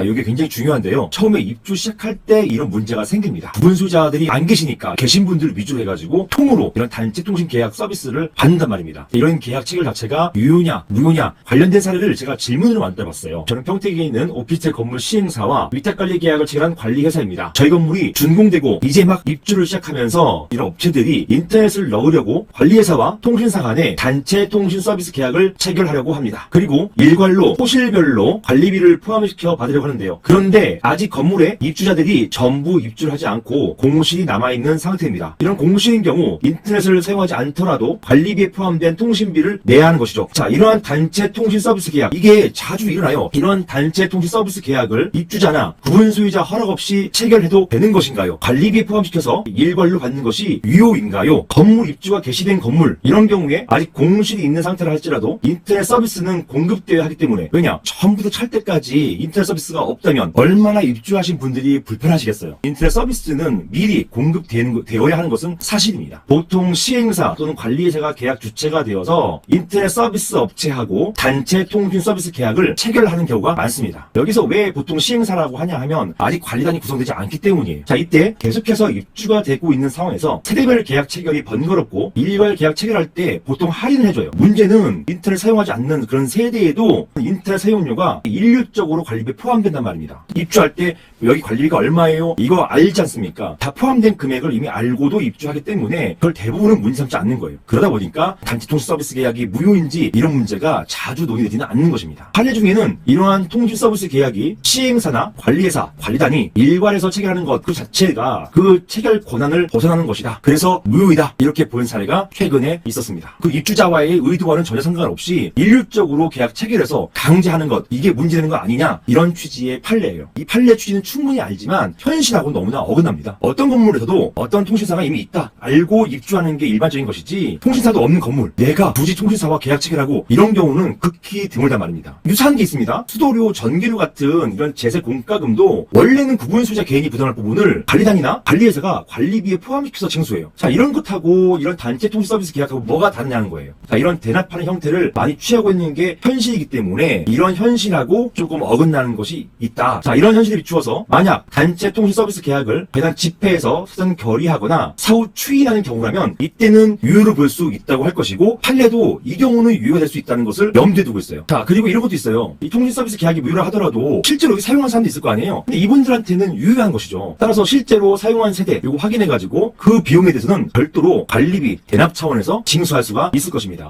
자, 이게 굉장히 중요한데요. 처음에 입주 시작할 때 이런 문제가 생깁니다. 부분 소유자들이 안 계시니까 계신 분들을 위주로 해가지고 통으로 이런 단체 통신 계약 서비스를 받는단 말입니다. 이런 계약 체결 자체가 유효냐, 무효냐 관련된 사례를 제가 질문으로 만들어봤어요. 저는 평택에 있는 오피스텔 건물 시행사와 위탁관리 계약을 체결한 관리회사입니다. 저희 건물이 준공되고 이제 막 입주를 시작하면서 이런 업체들이 인터넷을 넣으려고 관리회사와 통신사 간에 단체 통신 서비스 계약을 체결하려고 합니다. 그리고 일괄로 호실별로 관리비를 포함시켜 받으려고 하는데요. 그런데 아직 건물에 입주자들이 전부 입주를 하지 않고 공실이 남아있는 상태입니다. 이런 공실인 경우 인터넷을 사용하지 않더라도 관리비에 포함된 통신비를 내야 하는 것이죠. 자, 이러한 단체 통신 서비스 계약 이게 자주 일어나요. 이런 단체 통신 서비스 계약을 입주자나 부분 소유자 허락 없이 체결해도 되는 것인가요? 관리비에 포함시켜서 일괄로 받는 것이 유효인가요? 건물 입주가 개시된 건물 이런 경우에 아직 공실이 있는 상태라 할지라도 인터넷 서비스는 공급되어야 하기 때문에 왜냐 처음부터 찰 때까지 인터넷 서비스가 없다면 얼마나 입주하신 분들이 불편하시겠어요. 인터넷 서비스는 미리 공급되는 거- 되어야 하는 것은 사실입니다. 보통 시행사 또는 관리회사가 계약 주체가 되어서 인터넷 서비스 업체하고 단체 통신 서비스 계약을 체결하는 경우가 많습니다. 여기서 왜 보통 시행사라고 하냐 하면 아직 관리단이 구성되지 않기 때문이에요. 자 이때 계속해서 입주가 되고 있는 상황에서 세대별 계약 체결이 번거롭고 일괄 계약 체결할 때 보통 할인을 해줘요. 문제는 인터넷 사용하지 않는 그런 세대에도 인터넷 사용료가 일률적으로 관리비에 포함 된단 말입니다. 입주할 때 여기 관리비가 얼마예요? 이거 알지 않습니까? 다 포함된 금액을 이미 알고도 입주하기 때문에 그걸 대부분은 문제 삼지 않는 거예요. 그러다 보니까 단체 통신 서비스 계약이 무효인지 이런 문제가 자주 논의되지는 않는 것입니다. 판례 중에는 이러한 통신 서비스 계약이 시행사나 관리회사, 관리단이 일괄해서 체결하는 것 그 자체가 그 체결 권한을 벗어나는 것이다. 그래서 무효이다. 이렇게 본 사례가 최근에 있었습니다. 그 입주자와의 의도와는 전혀 상관없이 일률적으로 계약 체결해서 강제하는 것 이게 문제되는 거 아니냐 이런 취지 의 판례예요. 이 판례 취지는 충분히 알지만 현실하고 너무나 어긋납니다. 어떤 건물에서도 어떤 통신사가 이미 있다 알고 입주하는 게 일반적인 것이지 통신사도 없는 건물 내가 굳이 통신사와 계약 체결하고 이런 경우는 극히 드물단 말입니다. 유사한 게 있습니다. 수도료, 전기료 같은 이런 제세 공과금도 원래는 구분 소유자 개인이 부담할 부분을 관리단이나 관리회사가 관리비에 포함시켜서 징수해요. 자 이런 것하고 이런 단체 통신 서비스 계약하고 뭐가 다르냐는 거예요. 자 이런 대납하는 형태를 많이 취하고 있는 게 현실이기 때문에 이런 현실하고 조금 어긋나는 것이 있다. 자 이런 현실에 비추어서 만약 단체 통신 서비스 계약을 배당 집회에서 사전 결의하거나 사후 추인하는 경우라면 이때는 유효를 볼 수 있다고 할 것이고 판례도 이 경우는 유효가 될 수 있다는 것을 염두에 두고 있어요. 자 그리고 이런 것도 있어요. 이 통신 서비스 계약이 무효라 하더라도 실제로 사용한 사람도 있을 거 아니에요. 근데 이분들한테는 유효한 것이죠. 따라서 실제로 사용한 세대 이거 확인해 가지고 그 비용에 대해서는 별도로 관리비 대납 차원에서 징수할 수가 있을 것입니다.